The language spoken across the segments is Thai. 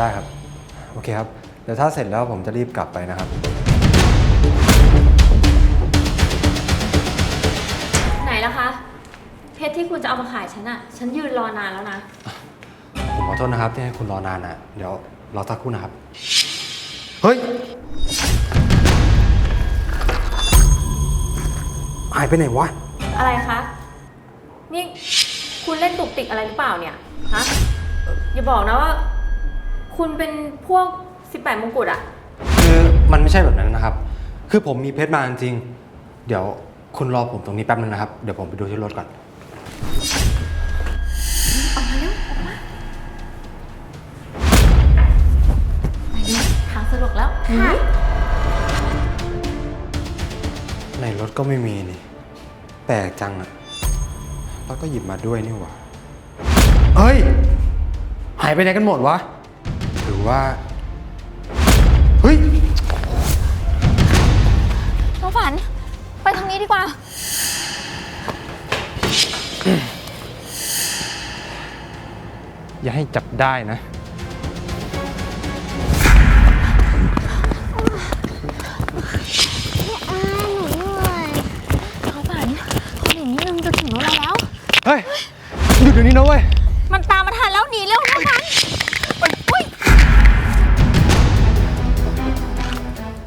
ได้ครับ โอเคครับ เดี๋ยวถ้าเสร็จแล้วผมจะรีบกลับไปนะครับ ไหนล่ะคะ เพชรที่คุณจะเอามาขายฉันอะฉันยืนรอนานแล้วนะ ผมขอโทษนะครับที่ให้คุณรอนานนะเดี๋ยวรอสักครู่นะครับ เฮ้ย หายไปไหนวะ อะไรคะ นี่คุณเล่นตุกติกอะไรหรือเปล่าเนี่ย ฮะ อย่าบอกนะว่า คุณเป็นพวก 18 มงกุฎอะคือมันไม่ใช่แบบนั้นนะครับ คือผมมีเพชรมาจริงๆเดี๋ยวคุณรอผมตรงนี้แป๊บนึงนะครับ เดี๋ยวผมไปดูที่รถก่อนทางสะดวกแล้วในรถก็ไม่มีนี่ แปลกจังอะแล้วก็หยิบมาด้วยนี่หว่าเฮ้ย หายไปไหนกันหมดวะหรือ ว่า เฮ้ย น้องฝัน ไปทางนี้ดีกว่า อย่าให้จับได้นะน้องฝันคนอย่างนี้นึงจะถึงรถเราแล้ว เฮ้ยหยุดเดี๋ยวนี้นะเว้ย มันตามมาทันแล้วหนีเร็วน้องฝัน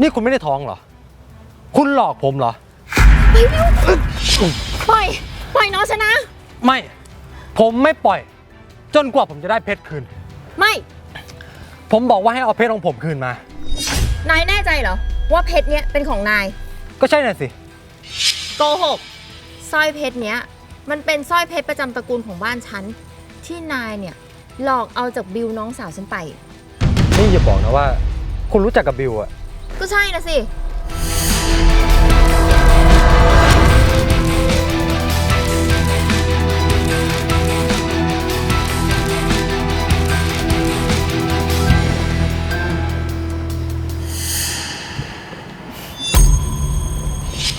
นี่คุณไม่ได้ท้องเหรอ คุณหลอกผมเหรอปล่อย ปล่อยน้องฉันนะ ไม่ ผมไม่ปล่อย จนกว่าผมจะได้เพชรคืน ไม่ ผมบอกว่าให้เอาเพชรของผมคืนมา นายแน่ใจเหรอ ว่าเพชรเนี้ยเป็นของนาย ก็ใช่น่ะสิ โกหกสร้อยเพชรเนี้ย มันเป็นสร้อยเพชรประจำตระกูลของบ้านฉัน ที่นายเนี่ย หลอกเอาจากบิวน้องสาวฉันไป นี่อย่าบอกนะว่า คุณรู้จักกับบิวอะ ก็ใช่นะสิ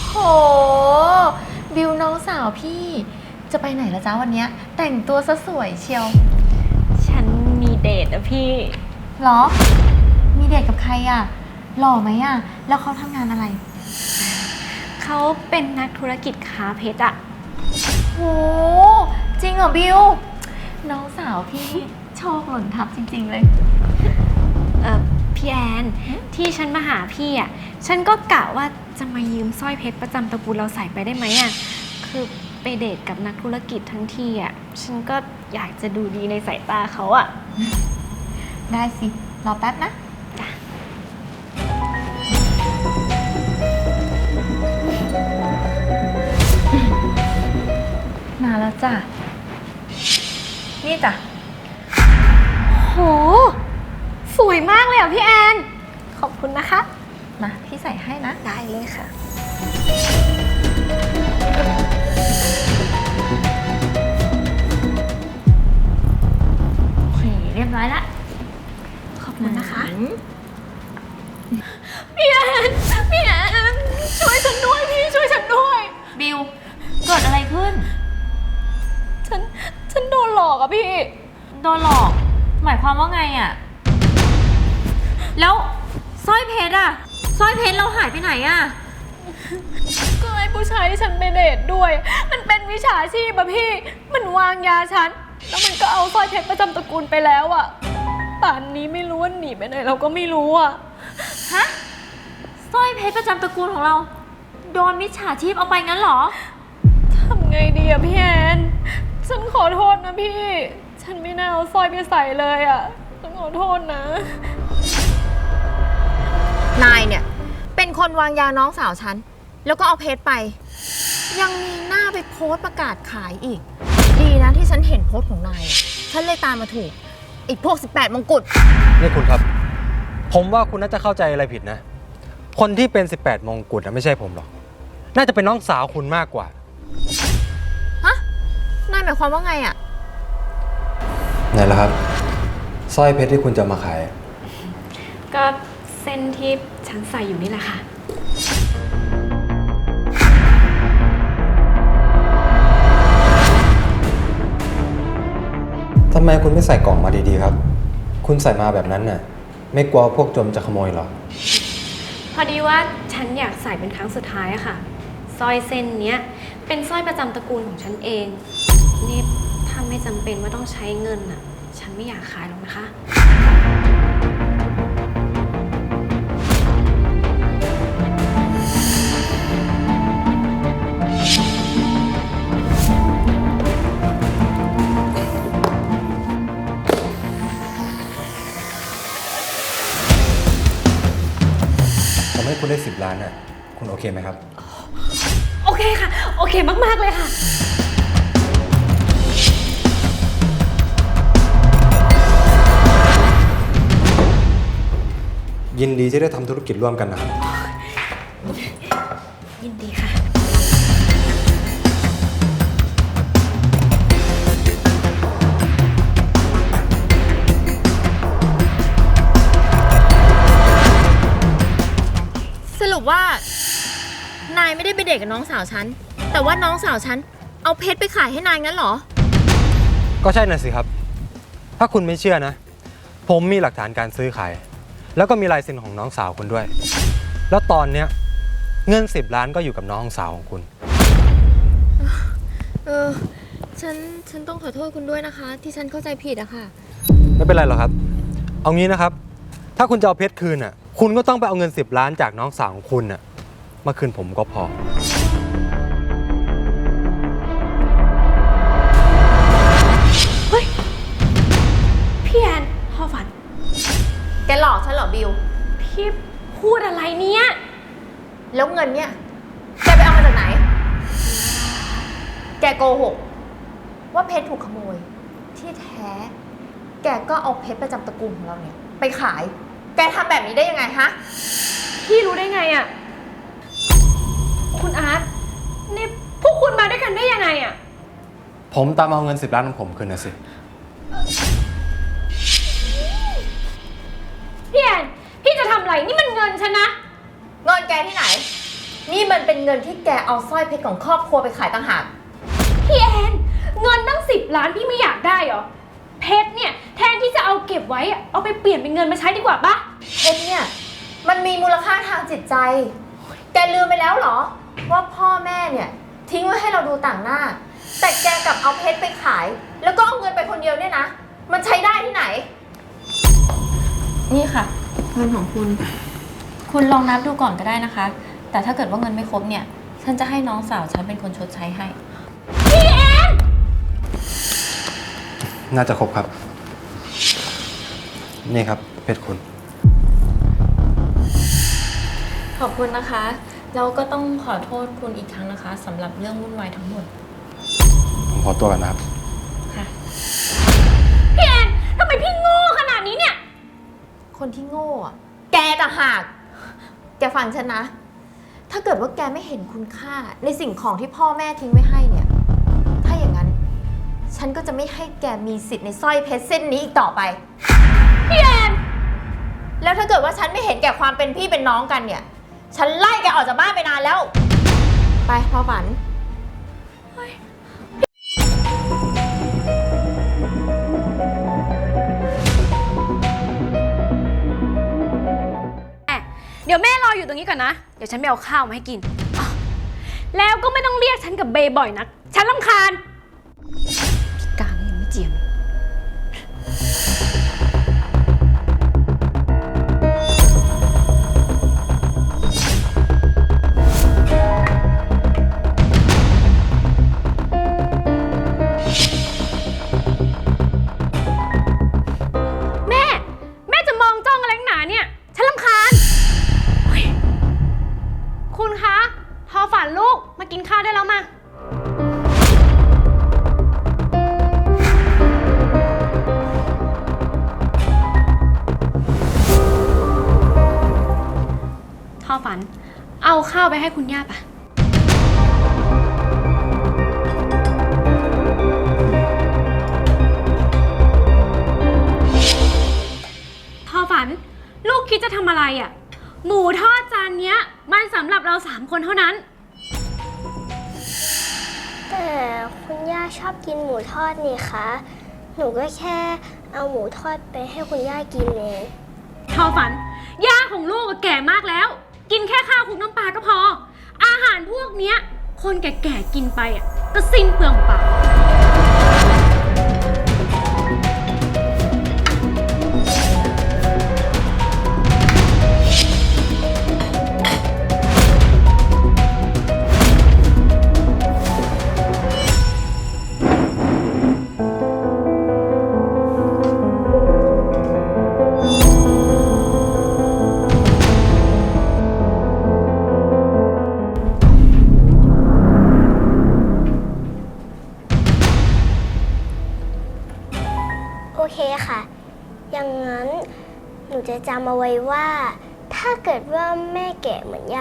โห บิวน้องสาวพี่ จะไปไหนละจ้าวันเนี้ย แต่งตัวซะสวยเชียวฉันมีเดทอะพี่ เหรอ มีเดทกับใครอะ หล่อไหมอะแล้วเขาทำงานอะไร เขาเป็นนักธุรกิจค้าเพชรอะโห จริงเหรอบิว น้องสาวพี่โชคหล่นทับจริง ๆ เลย เออพี่แอน ที่ฉันมาหาพี่อะฉันก็กะว่าจะมายืมสร้อยเพชรประจำตระกูลเราใส่ไปได้ไหมอะคือไปเดทกับนักธุรกิจทั้งทีอะฉันก็อยากจะดูดีในสายตาเขาอะได้สิ รอแป๊บนะ แล้วจ้ะ นี่จ้ะ โห สวยมากเลยอะพี่แอน ขอบคุณนะคะ มาพี่ใส่ให้นะ ได้เลยค่ะ โอเค เรียบร้อยละ ขอบคุณนะคะอืมพี่แอน พี่แอน ช่วยฉันด้วย พี่ช่วยฉันด้วย บิว เกิดอะไรขึ้นฉัน ฉันโดนหลอกอะพี่ โดนหลอก หมายความว่าไงอะแล้วสร้อยเพชรอะสร้อยเพชรเราหายไปไหนอะก็ไอ้ผู้ชายที่ฉันไปเดทด้วย มันเป็นวิชาชีพอะพี่ มันวางยาฉัน แล้วมันก็เอาสร้อยเพชรประจำตระกูลไปแล้วอะป่านนี้ไม่รู้ว่าหนีไปไหนเราก็ไม่รู้อะฮะสร้อยเพชรประจำตระกูลของเรา โดนมิจฉาชีพเอาไปงั้นเหรอ ทำไงดีอะพี่แอน ฉันขอโทษนะพี่ ฉันไม่น่าเอาสร้อยไปใส่เลยอะฉันขอโทษนะ นายเนี่ย เป็นคนวางยาน้องสาวฉัน แล้วก็เอาเพชรไป ยังมีหน้าไปโพสต์ประกาศขายอีก ดีนะที่ฉันเห็นโพสต์ของนายอะฉันเลยตามมาถูกไอีกพวก 18 มงกุฎ นี่คุณครับ ผมว่าคุณน่าจะเข้าใจอะไรผิดนะ คนที่เป็น 18 มงกุฎนะไม่ใช่ผมหรอก น่าจะเป็นน้องสาวคุณมากกว่าฮะ นายหมายความว่าไงอะไหนล่ะครับสร้อยเพชรที่คุณจะมาขาย ก็เส้นที่ฉันใส่อยู่นี่แหละค่ะ ทำไมคุณไม่ใส่กล่องมาดีๆครับ คุณใส่มาแบบนั้นน่ะ ไม่กลัวพวกโจรจะขโมยเหรอ พอดีว่าฉันอยากใส่เป็นครั้งสุดท้ายอะค่ะสร้อยเส้นเนี้ยเป็นสร้อยประจำตระกูลของฉันเอง นี่ถ้าไม่จำเป็นว่าต้องใช้เงินอะฉันไม่อยากขายหรอกนะคะ ผมให้คุณได้ 10 ล้านน่ะ คุณโอเคไหมครับ โอเคค่ะ โอเคมาก ๆ เลย ยินดีที่ได้ทำธุรกิจร่วมกันนะครับ ยินดีค่ะ สรุปว่า นายไม่ได้ไปเดทกับน้องสาวฉัน แต่ว่าน้องสาวฉัน เอาเพชรไปขายให้นายงั้นเหรอ ก็ใช่น่ะสิครับ ถ้าคุณไม่เชื่อนะ ผมมีหลักฐานการซื้อขาย แล้วก็มีลายเซ็นของน้องสาวคุณด้วย แล้วตอนเนี้ยเงิน10ล้านก็อยู่กับน้องสาวของคุณ เออ ฉัน ฉันต้องขอโทษคุณด้วยนะคะ ที่ฉันเข้าใจผิดอะค่ะ ไม่เป็นไรหรอกครับ เอางี้นะครับ ถ้าคุณจะเอาเพชรคืนน่ะ คุณก็ต้องไปเอาเงิน 10 ล้านจากน้องสาวของคุณน่ะ มาคืนผมก็พอ แล้วเงินเนี่ย แกไปเอามาจากไหน แกโกหก ว่าเพชรถูกขโมย ที่แท้ แกก็เอาเพชรประจำตระกูลของเราเนี่ย ไปขาย แกทำแบบนี้ได้ยังไงฮะ พี่รู้ได้ไงอะ่ะ คุณอาร์ตนี่พวกคุณมาด้วยกันได้ยังไงอะ่ะ ผมตามเอาเงิน 10 ล้านของผมคืนนะสิ พี่แอน พี่จะทำอะไร นี่มันเงินฉันนะเงินแก ที่ไหน นี่มันเป็นเงินที่แกเอาสร้อยเพชรของครอบครัวไปขายต่างหาก พี่แอนเงินตั้งสิบล้านพี่ไม่อยากได้เหรอ เพชรเนี่ยแทนที่จะเอาเก็บไว้อะเอาไปเปลี่ยนเป็นเงินมาใช้ดีกว่าปะเพชรเนี่ยมันมีมูลค่าทางจิตใจ แกลืมไปแล้วเหรอ ว่าพ่อแม่เนี่ยทิ้งไว้ให้เราดูต่างหน้า แต่แกกลับเอาเพชรไปขาย แล้วก็เอาเงินไปคนเดียวเนี่ยนะ มันใช้ได้ที่ไหน นี่ค่ะ เงินของคุณ คุณลองนับดูก่อนก็ได้นะคะ แต่ถ้าเกิดว่าเงินไม่ครบเนี่ย ฉันจะให้น้องสาวฉันเป็นคนชดใช้ให้ น่าจะครบครับ นี่ครับเพชรคุณ ขอบคุณนะคะ แล้วก็ต้องขอโทษคุณอีกครั้งนะคะสำหรับเรื่องวุ่นวายทั้งหมด ผมขอตัวกันนะครับ ค่ะ พี่แอนทำไมพี่โง่ขนาดนี้เนี่ย คนที่โง่อะแกต่างหาก แกฟังฉันนะ ถ้าเกิดว่าแกไม่เห็นคุณค่าในสิ่งของที่พ่อแม่ทิ้งไว้ให้เนี่ย ถ้าอย่างนั้น ฉันก็จะไม่ให้แกมีสิทธิ์ในสร้อยเพชรเส้นนี้อีกต่อไป พี่แอนแล้วถ้าเกิดว่าฉันไม่เห็นแก่ความเป็นพี่เป็นน้องกันเนี่ย ฉันไล่แกออกจากบ้านไปนานแล้ว ไปพอฝัน ออยู่ตรงนี้ก่อนนะ เดี๋ยวฉันไปเอาข้าวมาให้กินอ้าวแล้วก็ไม่ต้องเรียกฉันกับเบย์บ่อยนัก ฉันลำคาญ ลูกคิดจะทำอะไรอะ่ะ หมูทอดจานเนี้ย มันสำหรับเราสามคนเท่านั้น แต่คุณย่าชอบกินหมูทอดนี่คะ หนูก็แค่เอาหมูทอดไปให้คุณย่ากินเองทอฝัน ย่าของลูกอะแก่มากแล้ว กินแค่ข้าวคลุกน้ำปลาก็พอ อาหารพวกเนี้ย คนแก่ๆกินไปอะก็สิ้นเปลืองเปล่า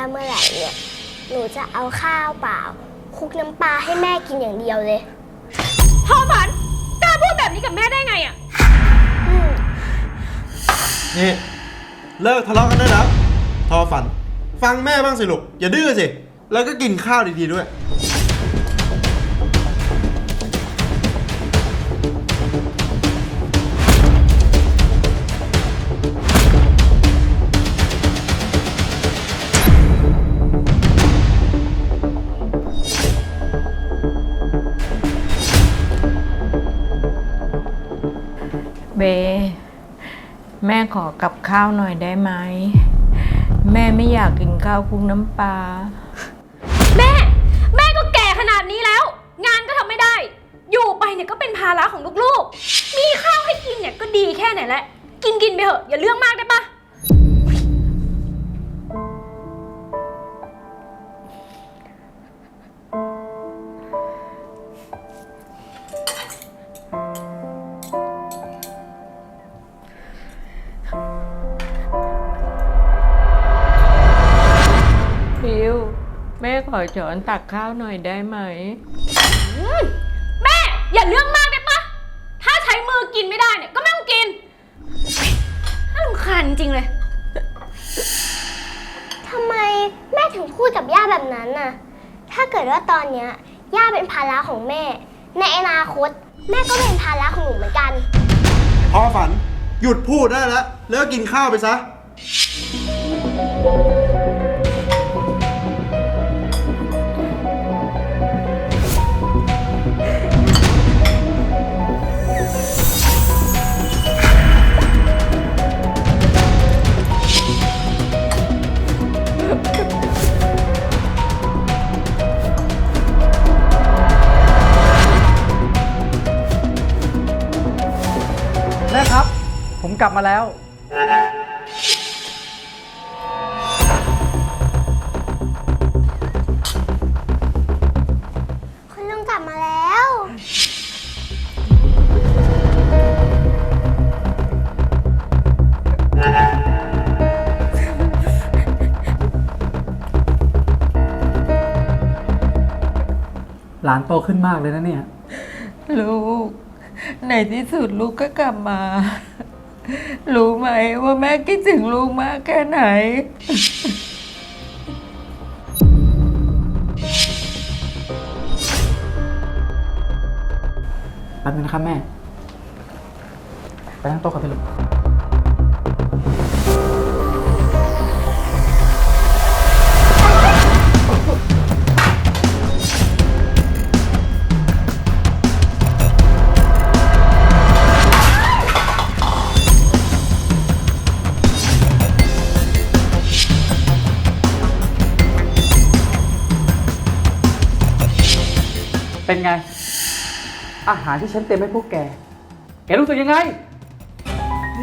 เหมือนย่าเมื่อไหร่เนี่ย หนูจะเอาข้าวเปล่าคลุกน้ำปลาให้แม่กินอย่างเดียวเลยทอฝันกล้าพูดแบบนี้กับแม่ได้ไงอะ อืมนี่เลิกทะเลาะกันได้แล้วทอฝัน ฟังแม่บ้างสิลูก อย่าดื้อสิ แล้วก็กินข้าวดีๆด้วยเบ แม่ขอกับข้าวหน่อยได้ไหม แม่ไม่อยากกินข้าวคลุกน้ำปลา แม่ แม่ก็แก่ขนาดนี้แล้ว งานก็ทำไม่ได้ อยู่ไปเนี่ยก็เป็นภาระของลูกๆ มีข้าวให้กินเนี่ยก็ดีแค่ไหนแหละ กินกินไปเถอะอย่าเรื่องมากได้ปะ อช้อนตักข้าวหน่อยได้ไหมแม่ อย่าเรื่องมากได้ปะถ้าใช้มือกินไม่ได้เนี่ย ก็ไม่ต้องกินน่ารำคาญจริงๆเลย ทำไมแม่ถึงพูดกับย่าแบบนั้นน่ะ ถ้าเกิดว่าตอนเนี้ยย่าเป็นภาระของแม่ ในอนาคต แม่ก็เป็นภาระของหนูเหมือนกันทอฝัน หยุดพูดได้แล้ว แล้วก็กินข้าวไปซะแผมกลับมาแล้ว คุณลุงกลับมาแล้ว หลานโตขึ้นมากเลยนะเนี่ย ลูก ในที่สุดลูกก็กลับมา รู้ไหมว่าแม่คิดถึงลูกมากแค่ไหน แป๊บนึงนะครับแม่ ไปนั่งโต๊ะกับพี่ลูก เป็นไง อาหารที่ฉันเตรียมให้พวกแก แกรู้สึกยังไง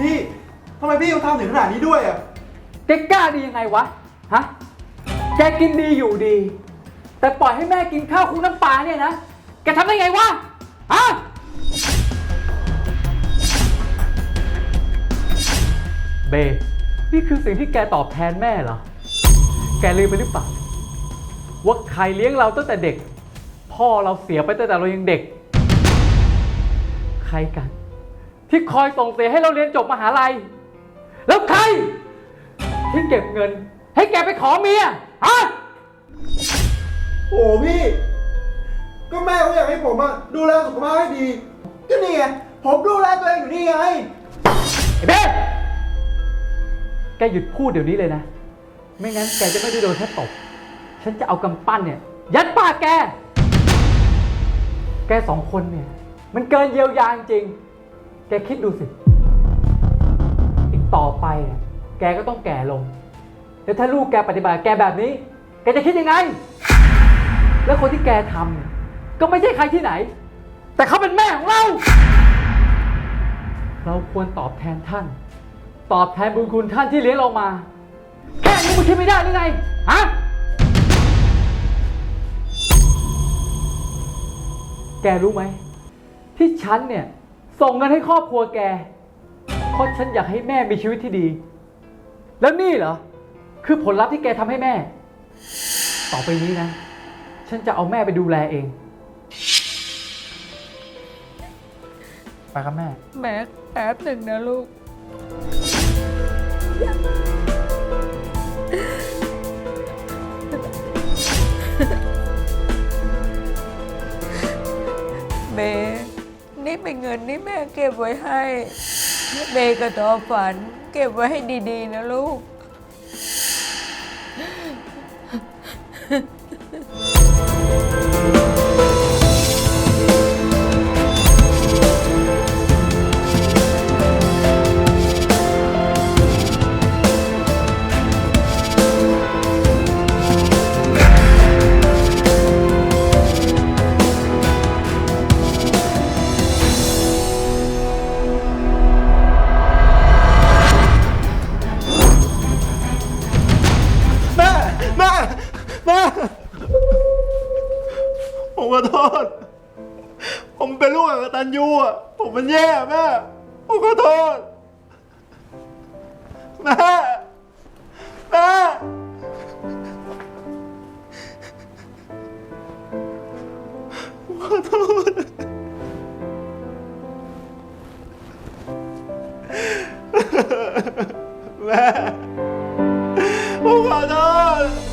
นี่ทำไมพี่ต้องทำถึงขนาดนี้ด้วยอะ แกกล้าดียังไงวะ ฮะ แกกินดีอยู่ดี แต่ปล่อยให้แม่กินข้าวคลุกน้ำปลาเนี่ยนะ แกทำได้ไงวะ ฮะ เบ นี่คือสิ่งที่แกตอบแทนแม่เหรอ แกลืมไปหรือเปล่าว่าใครเลี้ยงเราตั้งแต่เด็ก พ่อเราเสียไปตั้งแต่เรายังเด็ก ใครกัน ที่คอยส่งเสียให้เราเรียนจบมหาลัย แล้วใคร ที่เก็บเงิน ให้แกไปขอเมียฮะโอ้พี่ ก็แม่เขาอยากให้ผมอะดูแลสุขภาพให้ดี ก็นี่ไงผมดูแลตัวเองอยู่นี่ไงไอ้เบ้แกหยุดพูดเดี๋ยวนี้เลยนะ ไม่งั้นแกจะไม่ได้โดนแค่ตบ ฉันจะเอากำปั้นเนี่ย ยัดปากแก แกสองคนเนี่ย มันเกินเยียวยาจริง แกคิดดูสิ อีกต่อไปเนี่ยแกก็ต้องแก่ลง แล้วถ้าลูกแกปฏิบัติแกแบบนี้ แกจะคิดยังไง แล้วคนที่แกทำเนี่ยก็ไม่ใช่ใครที่ไหน แต่เขาเป็นแม่ของเรา เราควรตอบแทนท่าน ตอบแทนบุญคุณท่านที่เลี้ยงเรามา แค่นี้มึงคิดไม่ได้หรือไง ฮะ แกรู้ไหม ที่ฉันเนี่ย ส่งเงินให้ครอบครัวแก เพราะฉันอยากให้แม่มีชีวิตที่ดี แล้วนี่เหรอ คือผลลัพธ์ที่แกทำให้แม่ ต่อไปนี้นะ ฉันจะเอาแม่ไปดูแลเอง ไปครับแม่ แม็กแป๊บหนึ่งนะลูกเเงินที่แม่เก็บไว้ให้เบกับทอฝัน เก็บไว้ให้ดีๆนะลูก ผมขอโทษ ผมเป็นลูกขอกตันยูอะ ผมมันแย่แม่ ผมขอโทษ แม่ แม่ ผมขอโทษ แม่ ผมขอโทษ